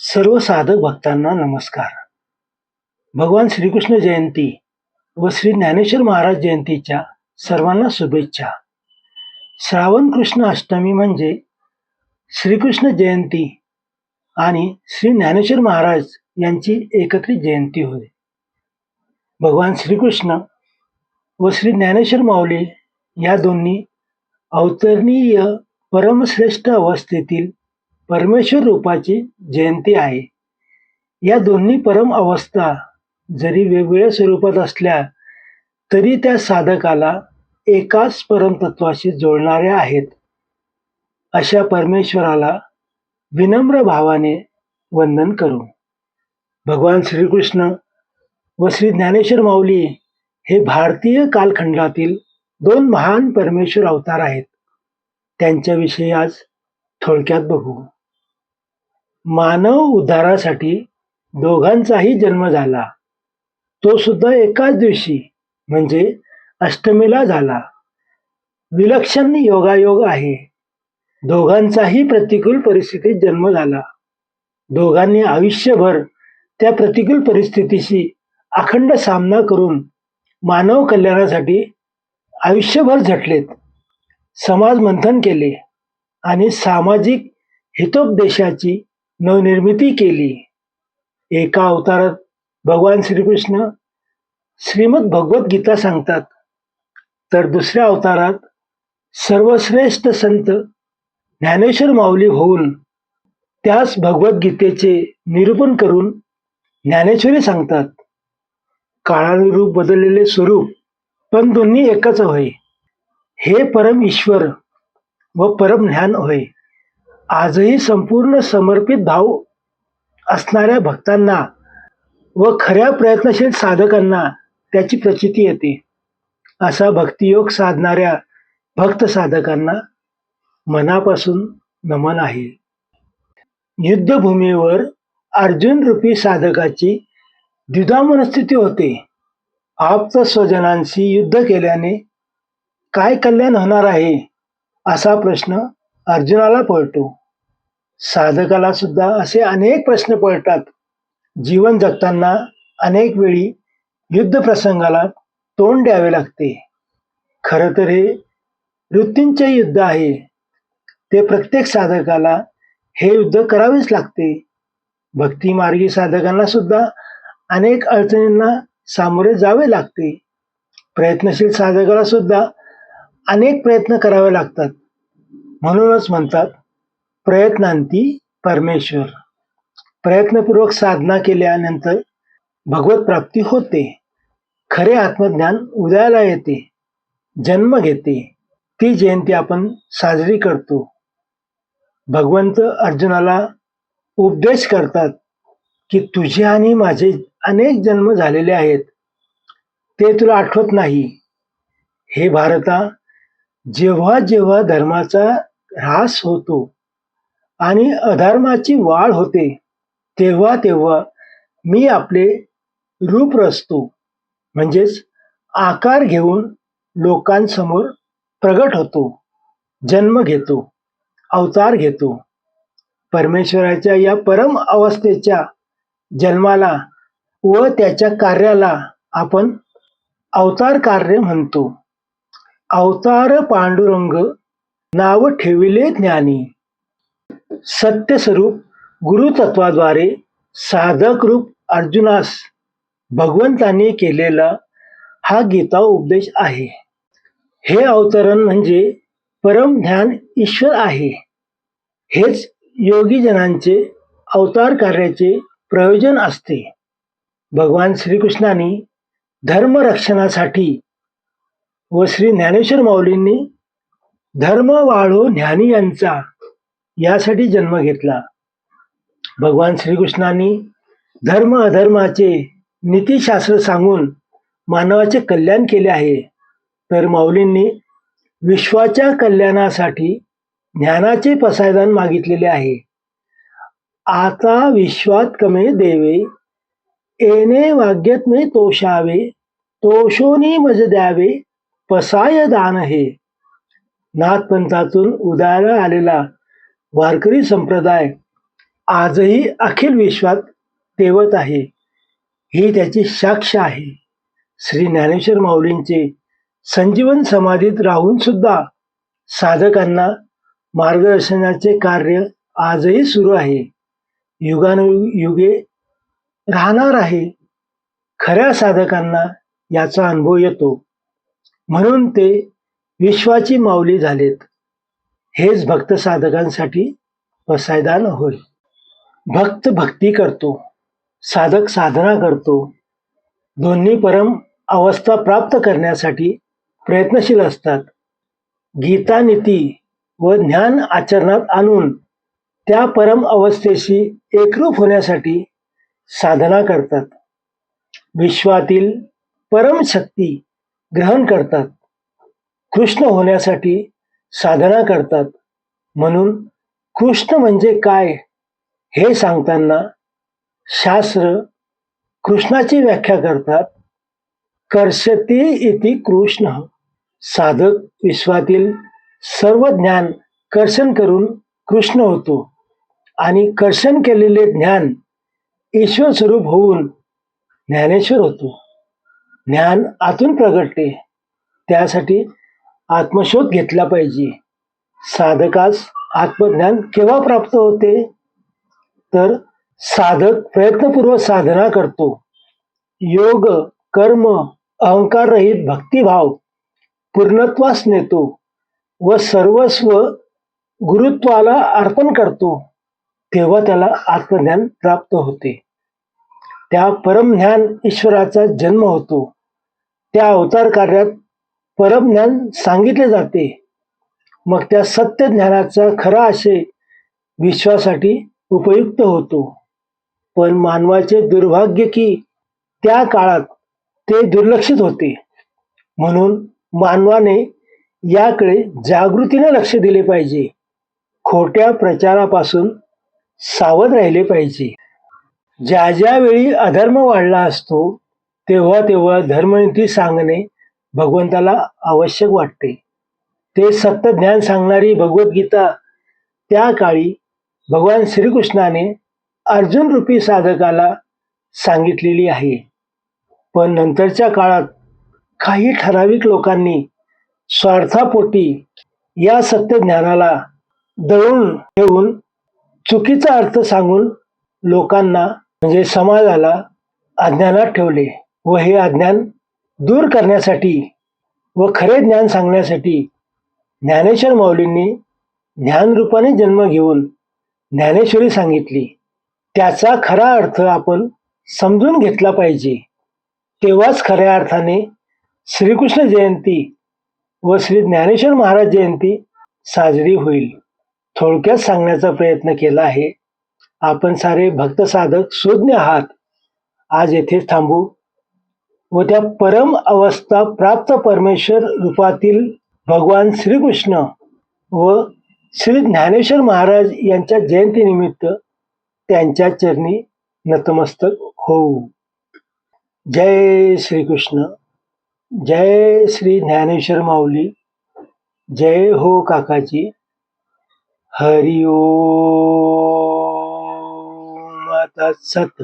सर्व साधक भक्तांना नमस्कार. भगवान श्रीकृष्ण जयंती व श्री ज्ञानेश्वर महाराज जयंतीच्या सर्वांना शुभेच्छा. श्रावण कृष्ण अष्टमी म्हणजे श्रीकृष्ण जयंती आणि श्री ज्ञानेश्वर महाराज यांची एकत्रित जयंती होय. भगवान श्रीकृष्ण व श्री ज्ञानेश्वर माऊली या दोन्ही अवतरणीय परमश्रेष्ठ अवस्थेतील परमेश्वर रूपाची जयंती आहे. या दोन्ही परम अवस्था जरी वेगवेगळ्या स्वरूपात असल्या तरी त्या साधकाला एकाच परमतत्वाशी जोडणाऱ्या आहेत. अशा परमेश्वराला विनम्र भावाने वंदन करू. भगवान श्रीकृष्ण व श्री ज्ञानेश्वर माऊली हे भारतीय कालखंडातील दोन महान परमेश्वर अवतार आहेत. त्यांच्याविषयी आज थोडक्यात बघू. मानव उद्धारासाठी दोघांचाही जन्म झाला. तो सुद्धा एकाच दिवशी म्हणजे अष्टमीला झाला. विलक्षण योगायोग आहे. दोघांचाही प्रतिकूल परिस्थितीत जन्म झाला. दोघांनी आयुष्यभर त्या प्रतिकूल परिस्थितीशी अखंड सामना करून मानव कल्याणासाठी आयुष्यभर झटलेत. समाज मंथन केले आणि सामाजिक हितोपदेशाची नवनिर्मिती केली. एका अवतारात भगवान श्रीकृष्ण श्रीमद भगवत गीता सांगतात. तर दुसऱ्या अवतारात सर्वश्रेष्ठ संत ज्ञानेश्वर माऊली होऊन त्यास भगवद्गीतेचे निरूपण करून ज्ञानेश्वरी सांगतात. काळानुरूप बदललेले स्वरूप पण दोन्ही एकच होय. हे परम ईश्वर व परम ज्ञान होय. आजही संपूर्ण समर्पित भाव असणाऱ्या भक्तांना व खऱ्या प्रयत्नशील साधकांना त्याची प्रचिती येते. असा भक्तियोग साधणाऱ्या भक्त साधकांना मनापासून नमन आहे. युद्धभूमीवर अर्जुन रूपी साधकाची द्विधा मनस्थिती होते. आप्त स्वजनांशी युद्ध केल्याने काय कल्याण होणार आहे असा प्रश्न अर्जुनाला पडतो. साधकाला सुद्धा असे अनेक प्रश्न पडतात. जीवन जगताना अनेक वेळी युद्ध प्रसंगाला तोंड द्यावे लागते. खरं तर हे वृत्तींचे युद्ध आहे. ते प्रत्येक साधकाला हे युद्ध करावेच लागते. भक्ती मार्गी साधकांना सुद्धा अनेक अडचणींना सामोरे जावे लागते. प्रयत्नशील साधकाला सुद्धा अनेक प्रयत्न करावे लागतात. म्हणूनच म्हणतात प्रयत्नांती परमेश्वर. प्रयत्नपूर्वक साधना केल्यानंतर भगवत प्राप्ती होते. खरे आत्मज्ञान उदयाला येते. जन्म घेते. ती जयंती आपण साजरी करतो. भगवंत अर्जुनाला उपदेश करतात की तुझे आणि माझे अनेक जन्म झालेले आहेत. ते तुला आठवत नाही. हे भारता जेव्हा जेव्हा धर्माचा ऱ्हास होतो आणि अधर्माची वाढ होते. तेव्हा तेव्हा मी आपले रूप रचतो. म्हणजेच आकार घेऊन लोकांसमोर प्रगट होतो. जन्म घेतो. अवतार घेतो. परमेश्वराच्या या परम अवस्थेच्या जन्माला व त्याच्या कार्याला आपण अवतार कार्य म्हणतो. अवतार पांडुरंग नाव ठेविले ज्ञानी. सत्यस्वरूप गुरुतत्वाद्वारे साधक रूप अर्जुनास भगवंतांनी केलेला हा गीता उपदेश आहे. हे अवतरण म्हणजे परम ध्यान ईश्वर आहे. हेच योगीजनांचे अवतार कार्याचे प्रयोजन असते. भगवान श्रीकृष्णाने धर्मरक्षणासाठी व श्री ज्ञानेश्वर माऊलींनी धर्म वाळो ज्ञानी यांचा यासाठी जन्म घेतला. भगवान श्रीकृष्णांनी धर्म अधर्माचे नीतीशास्त्र सांगून मानवाचे कल्याण केले आहे. तर माऊलींनी विश्वाच्या कल्याणासाठी ज्ञानाचे पसायदान मागितलेले आहे. आता विश्वात कमे देवे येणे वाग्यत मे तोषावे तोषोनी मज द्यावे पसाय दान हे. नाथपंथातून उदयाला आलेला वारकरी संप्रदाय आजही अखिल विश्वात तेवत आहे. ही त्याची साक्ष आहे. श्री ज्ञानेश्वर माऊलींचे संजीवन समाधीत राहून सुद्धा साधकांना मार्गदर्शनाचे कार्य आजही सुरू आहे. युगानुयुगे राहणार आहे. खऱ्या साधकांना याचा अनुभव येतो. म्हणून ते विश्वाची माऊली झालेत. हेच भक्त साधकांसाठी वसायदान होय. भक्त भक्ती करतो साधक साधना करतो दोन्ही परम अवस्था प्राप्त करण्यासाठी प्रयत्नशील असतात. गीता नीती व ज्ञान आचरणात आणून त्या परम अवस्थेशी एकरूप होण्यासाठी साधना करतात. विश्वातील परम शक्ती ग्रहण करतात. कृष्ण होण्यासाठी साधना करतात. म्हणून कृष्ण म्हणजे काय हे सांगताना शास्त्र कृष्णाची व्याख्या करतात. कर्षती इति कृष्ण. साधक विश्वातील सर्व ज्ञान कर्षण करून कृष्ण होतो. आणि कर्षण केलेले ज्ञान ईश्वर स्वरूप होऊन ज्ञानेश्वर होतो. ज्ञान आतून प्रगटते. त्यासाठी आत्मशोध घेतला पाहिजे. साधकास आत्मज्ञान केव्हा प्राप्त होते? तर साधक प्रयत्नपूर्वक साधना करतो. योग कर्म अहंकार रहित भक्तिभाव पूर्णत्वास नेतो व सर्वस्व गुरुत्वाला अर्पण करतो. तेव्हा त्याला आत्मज्ञान प्राप्त होते. त्या परमज्ञान ईश्वराचा जन्म होतो. त्या अवतार कार्यात परमज्ञान सांगितले जाते. मग त्या सत्य ज्ञानाचा खरा आशय विश्वासाठी उपयुक्त होतो. पण मानवाचे दुर्भाग्य की त्या काळात ते दुर्लक्षित होते. म्हणून मानवाने याकडे जागृतीने लक्ष दिले पाहिजे. खोट्या प्रचारापासून सावध राहिले पाहिजे. ज्या ज्यावेळी अधर्म वाढला असतो तेव्हा तेव्हा धर्मनीती सांगणे भगवंताला आवश्यक वाटते. ते सत्य ज्ञान सांगणारी भगवद्गीता त्या काळी भगवान श्रीकृष्णाने अर्जुन रूपी साधकाला सांगितलेली आहे. पण नंतरच्या काळात काही ठराविक लोकांनी स्वार्थापोटी या सत्य ज्ञानाला दळून ठेवून चुकीचा अर्थ सांगून लोकांना म्हणजे समाजाला अज्ञानात ठेवले व हे अज्ञान दूर करण्यासाठी व खरे ज्ञान सांगण्यासाठी ज्ञानेश्वर माऊलींनी ज्ञानरूपाने जन्म घेऊन ज्ञानेश्वरी सांगितली. त्याचा खरा अर्थ आपण समजून घेतला पाहिजे. तेव्हाच खऱ्या अर्थाने श्रीकृष्ण जयंती व श्री ज्ञानेश्वर महाराज जयंती साजरी होईल. थोडक्यात सांगण्याचा प्रयत्न केला आहे. आपण सारे भक्त साधक सुज्ञ आहात. आज येथे थांबू. व त्या परम अवस्था प्राप्त परमेश्वर रूपातील भगवान श्रीकृष्ण व श्री ज्ञानेश्वर महाराज यांच्या जयंतीनिमित्त त्यांच्या चरणी नतमस्तक होऊ. जय श्रीकृष्ण. जय श्री ज्ञानेश्वर माऊली. जय हो काकाजी. हरि ओम सत.